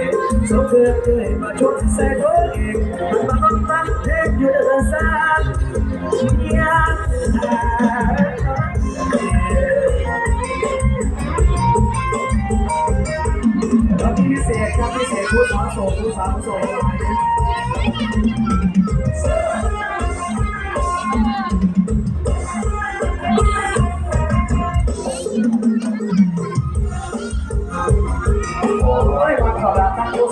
ยสุขเกิดเคยมาชดใส่ตัวเองมันมาบังคับเทคอยู่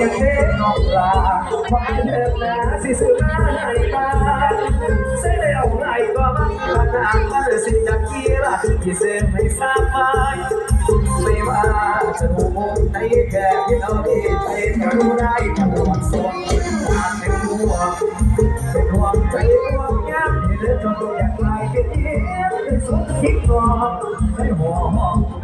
ยังเด็กนอกลาควายเดินนาสิสุนาไหนตาเสียเอาไหนก็มันขนาดมันสิจากกีฬาที่เส้นไม่สาบายไม่ว่าจะดูมุมไหนแค่ที่เราดีใจก็รู้ได้ตลอดส่วนตาเป็นห่วงเป็นห่วงใจห่วงยามที่เดินจนตัวอยากกลายเป็นเอี้ยเป็นสุดคิดก่อนให้หัวง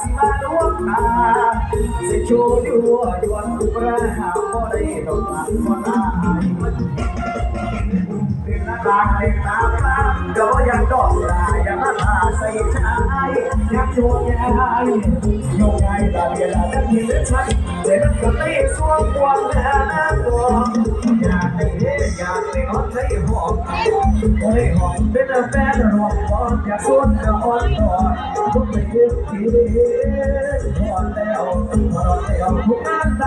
สิมาลวงตาสิโชว์อยู่ยวนประหาบ่ได้ดอกลันบ่ได้เป็นนักลาเด็กตาตาก็ยังดอกลายยังมาตาใส่ชายยังโยนยายโยนยายตาเวลาจะมีเลือดใช้เจ็บก็ไม่สวมควงแล้วตัวอยากให้เห็นอยากให้ฮอตให้หอม โอ้ยหอมเป็นแฟนรวมพออยากสวนจะอ่อนต่อทุกไปยึดทีหอมแล้วหอมแล้วทุกอัน